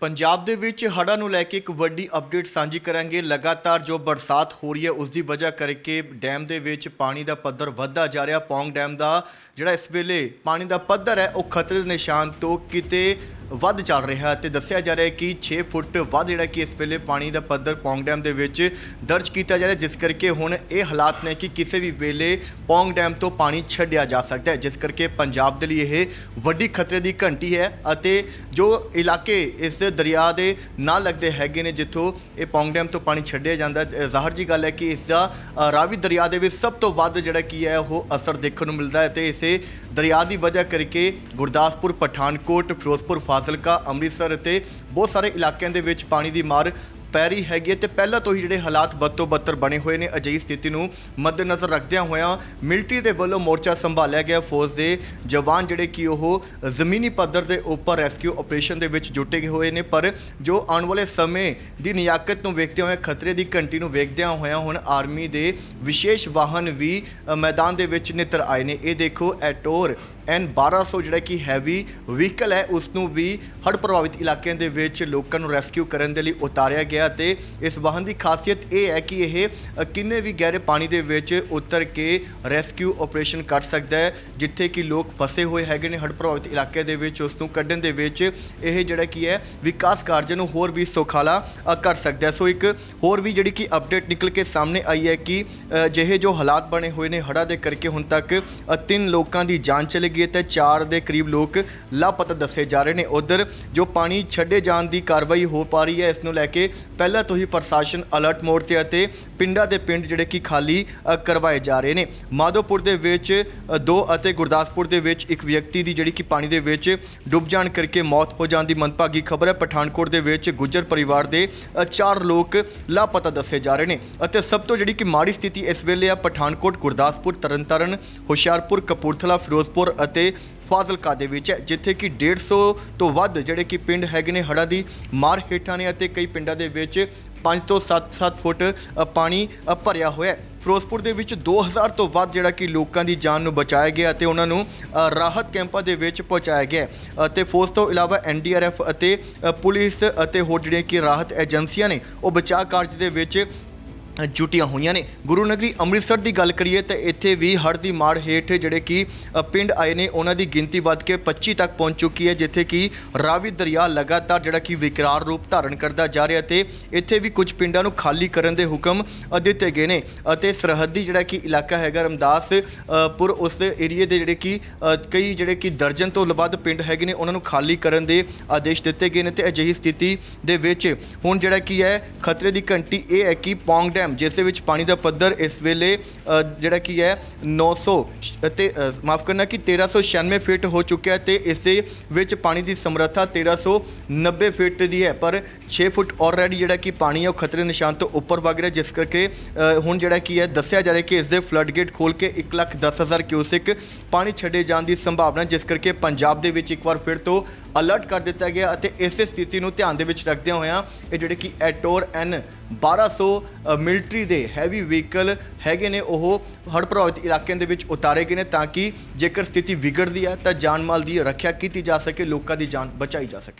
ਪੰਜਾਬ ਦੇ ਵਿੱਚ ਹੜ੍ਹਾਂ ਨੂੰ ਲੈ ਕੇ ਇੱਕ ਵੱਡੀ ਅਪਡੇਟ ਸਾਂਝੀ ਕਰਾਂਗੇ। ਲਗਾਤਾਰ ਜੋ ਬਰਸਾਤ ਹੋ ਰਹੀ ਹੈ, ਉਸ ਦੀ ਵਜ੍ਹਾ ਕਰਕੇ ਡੈਮ ਦੇ ਵਿੱਚ ਪਾਣੀ ਦਾ ਪੱਧਰ ਵੱਧਦਾ ਜਾ ਰਿਹਾ। ਪੌਂਗ ਡੈਮ ਦਾ ਜਿਹੜਾ ਇਸ ਵੇਲੇ ਪਾਣੀ ਦਾ ਪੱਧਰ ਹੈ, ਉਹ ਖਤਰੇ ਦੇ ਨਿਸ਼ਾਨ ਤੋਂ ਕਿਤੇ ਵੱਧ ਚੱਲ ਰਿਹਾ ਹੈ ਤੇ ਦੱਸਿਆ ਜਾ ਰਿਹਾ ਹੈ ਕਿ 6 ਫੁੱਟ ਵੱਧ ਜਿਹੜਾ ਕਿ ਇਸ ਵੇਲੇ ਪਾਣੀ ਦਾ ਪੱਧਰ ਪੌਂਗ ਡੈਮ ਦੇ ਵਿੱਚ ਦਰਜ ਕੀਤਾ ਜਾ ਰਿਹਾ ਜਿਸ ਕਰਕੇ ਹੁਣ ਇਹ ਹਾਲਾਤ ਨੇ ਕਿ ਕਿਸੇ ਵੀ ਵੇਲੇ ਪੌਂਗ ਡੈਮ ਤੋਂ ਪਾਣੀ ਛੱਡਿਆ ਜਾ ਸਕਦਾ ਹੈ, ਜਿਸ ਕਰਕੇ ਪੰਜਾਬ ਦੇ ਲਈ ਇਹ ਵੱਡੀ ਖਤਰੇ ਦੀ ਘੰਟੀ ਹੈ ਅਤੇ ਜੋ ਇਲਾਕੇ ਇਸ ਦਰਿਆ ਦੇ ਨਾਲ ਲੱਗਦੇ ਹੈਗੇ ਨੇ ਜਿੱਥੋਂ ਇਹ ਪੌਂਗ ਡੈਮ ਤੋਂ ਪਾਣੀ ਛੱਡਿਆ ਜਾਂਦਾ ਜ਼ਾਹਰ ਜੀ ਗੱਲ ਹੈ ਕਿ ਇਸ ਦਾ ਰਾਵੀ ਦਰਿਆ ਦੇ ਵਿੱਚ ਸਭ ਤੋਂ ਵੱਧ ਜਿਹੜਾ ਕੀ ਹੈ ਉਹ ਅਸਰ ਦੇਖਣ ਨੂੰ ਮਿਲਦਾ ਹੈ ਤੇ ਇਸੇ ਦਰਿਆ ਦੀ ਵਜ੍ਹਾ ਕਰਕੇ ਗੁਰਦਾਸਪੁਰ, ਪਠਾਨਕੋਟ, ਫਿਰੋਜ਼ਪੁਰ ਫਾਜ਼ਿਲਕਾ ਅੰਮ੍ਰਿਤਸਰ ਅਤੇ ਬਹੁਤ ਸਾਰੇ ਇਲਾਕਿਆਂ ਦੇ ਵਿੱਚ ਪਾਣੀ ਦੀ ਮਾਰ ਪੈ ਰਹੀ ਹੈਗੀ ਹੈ ਤੇ ਪਹਿਲਾਂ ਤੋਂ ਹੀ ਜਿਹੜੇ ਹਾਲਾਤ ਬੱਤੋ ਬੱਤਰ ਬਣੇ ਹੋਏ ਨੇ, ਅਜਿਹੀ ਸਥਿਤੀ ਨੂੰ ਮੱਦੇਨਜ਼ਰ ਰੱਖਦਿਆਂ ਹੋਇਆਂ ਮਿਲਟਰੀ ਦੇ ਵੱਲੋਂ ਮੋਰਚਾ ਸੰਭਾਲਿਆ ਗਿਆ। ਫੌਜ ਦੇ ਜਵਾਨ ਜਿਹੜੇ ਕਿ ਉਹ ਜ਼ਮੀਨੀ ਪੱਧਰ ਦੇ ਉੱਪਰ ਰੈਸਕਿਊ ਆਪਰੇਸ਼ਨ ਦੇ ਵਿੱਚ ਜੁਟੇ ਹੋਏ ਨੇ, ਪਰ ਜੋ ਆਉਣ ਵਾਲੇ ਸਮੇਂ ਦੀ ਨਿਯਾਕਤ ਨੂੰ ਵੇਖਦੇ ਹੋਏ ਖਤਰੇ ਦੀ ਘੰਟੀ ਨੂੰ ਵੇਖਦਿਆਂ ਹੋਇਆਂ ਹੁਣ ਆਰਮੀ ਦੇ ਵਿਸ਼ੇਸ਼ ਵਾਹਨ ਵੀ ਮੈਦਾਨ ਦੇ ਵਿੱਚ ਨਿਤਰ ਆਏ ਨੇ। ਇਹ ਦੇਖੋ, ਐਟੋਰ ਐਨ 1200 ਜਿਹੜਾ ਕਿ ਹੈਵੀ ਵਹੀਕਲ ਹੈ ਉਸ ਨੂੰ ਵੀ ਹੜ੍ਹ ਪ੍ਰਭਾਵਿਤ ਇਲਾਕਿਆਂ ਦੇ ਵਿੱਚ ਲੋਕਾਂ ਨੂੰ ਰੈਸਕਿਊ ਕਰਨ ਦੇ ਲਈ ਉਤਾਰਿਆ ਗਿਆ ਤੇ ਇਸ ਵਾਹਨ ਦੀ ਖਾਸੀਅਤ ਇਹ ਹੈ ਕਿ ਇਹ ਕਿੰਨੇ ਵੀ ਗਹਿਰੇ ਪਾਣੀ ਦੇ ਵਿੱਚ ਉਤਰ ਕੇ ਰੈਸਕਿਊ ਆਪਰੇਸ਼ਨ ਕਰ ਸਕਦਾ ਹੈ ਜਿੱਥੇ ਕਿ ਲੋਕ ਫਸੇ ਹੋਏ ਹੈਗੇ ਨੇ ਹੜ੍ਹ ਪ੍ਰਭਾਵਿਤ ਇਲਾਕੇ ਦੇ ਵਿੱਚ ਉਸ ਨੂੰ ਕੱਢਣ ਦੇ ਵਿੱਚ ਇਹ ਜਿਹੜਾ ਕੀ ਹੈ ਵਿਕਾਸ ਕਾਰਜਾਂ ਨੂੰ ਹੋਰ ਵੀ ਸੁਖਾਲਾ ਕਰ ਸਕਦਾ ਹੈ। ਸੋ ਇੱਕ ਹੋਰ ਵੀ ਜਿਹੜੀ ਕਿ ਅਪਡੇਟ ਨਿਕਲ ਕੇ ਸਾਹਮਣੇ ਆਈ ਹੈ ਕਿ ਅ, ਜਿਹੇ ਜੋ ਹਾਲਾਤ ਬਣੇ ਹੋਏ ਨੇ ਹੜ੍ਹਾਂ ਦੇ ਕਰਕੇ ਹੁਣ ਤੱਕ ਤਿੰਨ ਲੋਕਾਂ ਦੀ ਜਾਨ ਚਲੀ ਗਈ ਹੈ ਤੇ ਚਾਰ ਦੇ ਕਰੀਬ ਲੋਕ ਲਾਪਤਾ ਦੱਸੇ ਜਾ ਰਹੇ ਨੇ। ਉਧਰ ਜੋ ਪਾਣੀ ਛੱਡੇ ਜਾਣ ਦੀ ਕਾਰਵਾਈ ਹੋ ਪਾ ਰਹੀ ਹੈ ਇਸ ਨੂੰ ਲੈ ਕੇ ਪਹਿਲਾਂ ਤੋਂ ਹੀ ਪ੍ਰਸ਼ਾਸਨ ਅਲਰਟ ਮੋਡ ਤੇ ਅਤੇ ਪਿੰਡਾਂ ਦੇ ਪਿੰਡ ਜਿਹੜੇ ਕਿ ਖਾਲੀ ਅ, ਕਰਵਾਏ ਜਾ ਰਹੇ ਨੇ। ਮਾਧੋਪੁਰ ਦੇ ਵਿੱਚ ਅ, ਦੋ ਅਤੇ ਗੁਰਦਾਸਪੁਰ ਦੇ ਵਿੱਚ ਇੱਕ ਵਿਅਕਤੀ ਦੀ ਜਿਹੜੀ ਕਿ ਪਾਣੀ ਦੇ ਵਿੱਚ ਡੁੱਬ ਜਾਣ ਕਰਕੇ ਮੌਤ ਹੋ ਜਾਣ ਦੀ ਮੰਦਭਾਗੀ ਖਬਰ ਹੈ। ਪਠਾਨਕੋਟ ਦੇ ਵਿੱਚ ਗੁੱਜਰ ਪਰਿਵਾਰ ਦੇ ਅ, ਚਾਰ ਲੋਕ ਲਾਪਤਾ ਦੱਸੇ ਜਾ ਰਹੇ ਨੇ ਅਤੇ ਸਭ ਤੋਂ ਜਿਹੜੀ ਕਿ ਮਾੜੀ ਸਥਿਤੀ ਇਸ ਵੇਲੇ ਆ ਪਠਾਨਕੋਟ ਗੁਰਦਾਸਪੁਰ ਤਰਨਤਾਰਨ ਹੁਸ਼ਿਆਰਪੁਰ ਕਪੂਰਥਲਾ ਫਿਰੋਜ਼ਪੁਰ ਅਤੇ ਫਾਜ਼ਿਲਕਾ ਦੇ ਵਿੱਚ ਹੈ, ਜਿੱਥੇ ਕਿ 150 ਤੋਂ ਵੱਧ ਜਿਹੜੇ ਕਿ ਪਿੰਡ ਹੈਗੇ ਨੇ ਹੜ੍ਹਾਂ ਦੀ ਮਾਰ ਹੇਠਾਂ ਨੇ ਅਤੇ ਕਈ ਪਿੰਡਾਂ ਦੇ ਵਿੱਚ 5 ਤੋਂ 7-7 ਫੁੱਟ ਪਾਣੀ ਭਰਿਆ ਹੋਇਆ ਹੈ। ਫਿਰੋਜ਼ਪੁਰ ਦੇ ਵਿੱਚ 2000 ਤੋਂ ਵੱਧ ਜਿਹੜਾ ਕਿ ਲੋਕਾਂ ਦੀ ਜਾਨ ਨੂੰ ਬਚਾਇਆ ਗਿਆ ਅਤੇ ਉਹਨਾਂ ਨੂੰ ਰਾਹਤ ਕੈਂਪਾਂ ਦੇ ਵਿੱਚ ਪਹੁੰਚਾਇਆ ਗਿਆ ਅਤੇ ਫੌਜ ਤੋਂ ਇਲਾਵਾ ਐਨਡੀਆਰਐਫ ਅਤੇ ਪੁਲਿਸ ਅਤੇ ਹੋਰ ਜਿਹੜੀਆਂ ਕਿ ਰਾਹਤ ਏਜੰਸੀਆਂ ਨੇ, ਉਹ ਬਚਾਅ ਕਾਰਜ ਦੇ ਵਿੱਚ ਜੁਟੀਆਂ ਹੋਈਆਂ ਨੇ। ਗੁਰੂ ਨਗਰੀ ਅੰਮ੍ਰਿਤਸਰ ਦੀ ਗੱਲ ਕਰੀਏ ਤਾਂ ਇੱਥੇ ਵੀ ਹੜ੍ਹ ਦੀ ਮਾਰ ਹੇਠ ਜਿਹੜੇ ਕਿ ਪਿੰਡ ਆਏ ਨੇ ਉਹਨਾਂ ਦੀ ਗਿਣਤੀ ਵੱਧ ਕੇ 25 ਤੱਕ ਪਹੁੰਚ ਚੁੱਕੀ ਹੈ ਜਿੱਥੇ ਕਿ ਰਾਵੀ ਦਰਿਆ ਲਗਾਤਾਰ ਜਿਹੜਾ ਕਿ ਵਿਕਰਾਰ ਰੂਪ ਧਾਰਨ ਕਰਦਾ ਜਾ ਰਿਹਾ ਤੇ ਇੱਥੇ ਵੀ ਕੁਝ ਪਿੰਡਾਂ ਨੂੰ ਖਾਲੀ ਕਰਨ ਦੇ ਹੁਕਮ ਦਿੱਤੇ ਗਏ ਨੇ ਅਤੇ ਸਰਹੱਦੀ ਜਿਹੜਾ ਕਿ ਇਲਾਕਾ ਹੈਗਾ ਰਮਦਾਸ ਅ, ਪੁਰ ਉਸ ਏਰੀਏ ਦੇ ਜਿਹੜੇ ਕਿ ਕਈ ਜਿਹੜੇ ਕਿ ਦਰਜਨ ਤੋਂ ਵੱਧ ਪਿੰਡ ਹੈਗੇ ਨੇ ਉਹਨਾਂ ਨੂੰ ਖਾਲੀ ਕਰਨ ਦੇ ਆਦੇਸ਼ ਦਿੱਤੇ ਗਏ ਨੇ ਤੇ ਅਜਿਹੀ ਸਥਿਤੀ ਦੇ ਵਿੱਚ ਹੁਣ ਜਿਹੜਾ ਕੀ ਹੈ ਖਤਰੇ ਦੀ ਘੰਟੀ ਇਹ ਹੈ ਕਿ ਪੌਂਗ ਡੈਮ ਜਿਸ ਦੇ ਵਿੱਚ ਪਾਣੀ ਦਾ ਪੱਧਰ ਇਸ ਵੇਲੇ ਅ, ਜਿਹੜਾ ਕੀ ਹੈ 900 ਸ਼- ਤੇ ਮਾਫ ਕਰਨਾ ਕਿ 1396 ਫੀਟ ਹੋ ਚੁੱਕਿਆ ਹੈ ਤੇ ਇਸ ਦੇ ਵਿੱਚ ਪਾਣੀ ਦੀ ਸਮਰੱਥਾ 1390 ਫੀਟ ਦੀ ਹੈ। ਪਰ 6 ਫੁੱਟ ਆਲਰੇਡੀ ਜਿਹੜਾ ਕਿ ਪਾਣੀ ਹੈ ਉਹ ਖਤਰੇ ਨਿਸ਼ਾਨ ਤੋਂ ਉੱਪਰ ਵਗ ਰਿਹਾ ਜਿਸ ਕਰਕੇ ਅ, ਹੁਣ ਜਿਹੜਾ ਕੀ ਹੈ ਦੱਸਿਆ ਜਾ ਰਿਹਾ ਕਿ ਇਸ ਦੇ ਫਲੱਡ ਗੇਟ ਖੋਲ ਕੇ 1 ਲੱਖ 10 ਹਜ਼ਾਰ ਕਿਊਸਿਕ ਪਾਣੀ ਛੱਡੇ ਜਾਣ ਦੀ ਸੰਭਾਵਨਾ ਜਿਸ ਕਰਕੇ ਪੰਜਾਬ ਦੇ ਵਿੱਚ ਇੱਕ ਵਾਰ ਫਿਰ ਤੋਂ ਅਲਰਟ ਕਰ ਦਿੱਤਾ ਗਿਆ ਅਤੇ ਇਸੇ ਸਥਿਤੀ ਨੂੰ ਧਿਆਨ ਦੇ ਵਿੱਚ ਰੱਖਦਿਆਂ ਹੋਇਆਂ ਇਹ ਜਿਹੜੇ ਕਿ ਐਟੋਰ ਐਨ 1200 ਅ, ਮਿਲਟਰੀ ਦੇ ਹੈਵੀ ਵਹੀਕਲ ਹੈਗੇ ਨੇ ਉਹ ਹੜ੍ਹ ਪ੍ਰਭਾਵਿਤ ਇਲਾਕਿਆਂ ਦੇ ਵਿੱਚ ਉਤਾਰੇ ਗਏ ਨੇ ਤਾਂ ਕਿ ਜੇਕਰ ਸਥਿਤੀ ਵਿਗੜਦੀ ਹੈ ਤਾਂ ਜਾਨ ਮਾਲ ਦੀ ਰੱਖਿਆ ਕੀਤੀ ਜਾ ਸਕੇ ਲੋਕਾਂ ਦੀ ਜਾਨ ਬਚਾਈ ਜਾ ਸਕੇ।